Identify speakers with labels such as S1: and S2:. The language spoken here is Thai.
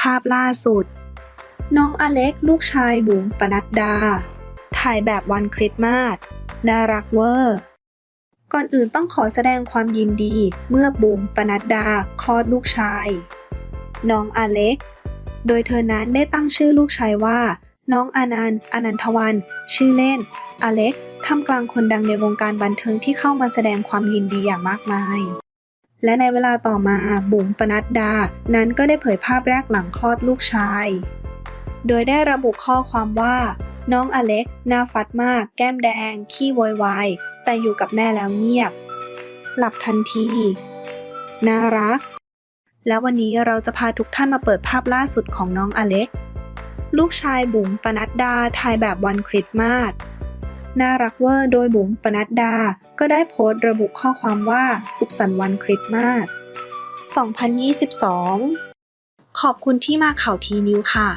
S1: ภาพล่าสุด น้องอเล็กลูกชายบุ๋มปนัดดา ถ่ายแบบวันคริสต์มาสน่ารักเวอร์ ก่อนอื่นต้องขอแสดงความยินดีเมื่อบุ๋มปนัดดาคลอดลูกชาย น้องอเล็ก โดยเธอนั้นได้ตั้งชื่อลูกชายว่า น้องอนันต์อนันทวัน ชื่อเล่น อเล็กท่ามกลางคนดังในวงการบันเทิงที่เข้ามาแสดงความยินดีอย่างมากมาย และในเวลาต่อมาบุ๋มปนัดดา นั้นก็ได้เผยภาพแรกหลังคลอดลูกชาย โดยได้ระบุข้อความว่า น้องอเล็กหน้าฟัดมาก แก้มแดง ขี้โวยวาย แต่อยู่กับแม่แล้วเงียบ หลับทันที น่ารัก แล้ววันนี้เราจะพาทุกท่านมาเปิดภาพล่าสุดของน้องอเล็ก ลูกชายบุ๋มปนัดดาถ่ายแบบวันคริสต์มาส น่ารักเวอร์โดยบุ๋มปนัดดา ก็ได้โพสต์ระบุข้อความว่า สุขสันต์วันคริสต์มาส 2022 ขอบคุณที่มาข่าวทีนิวค่ะ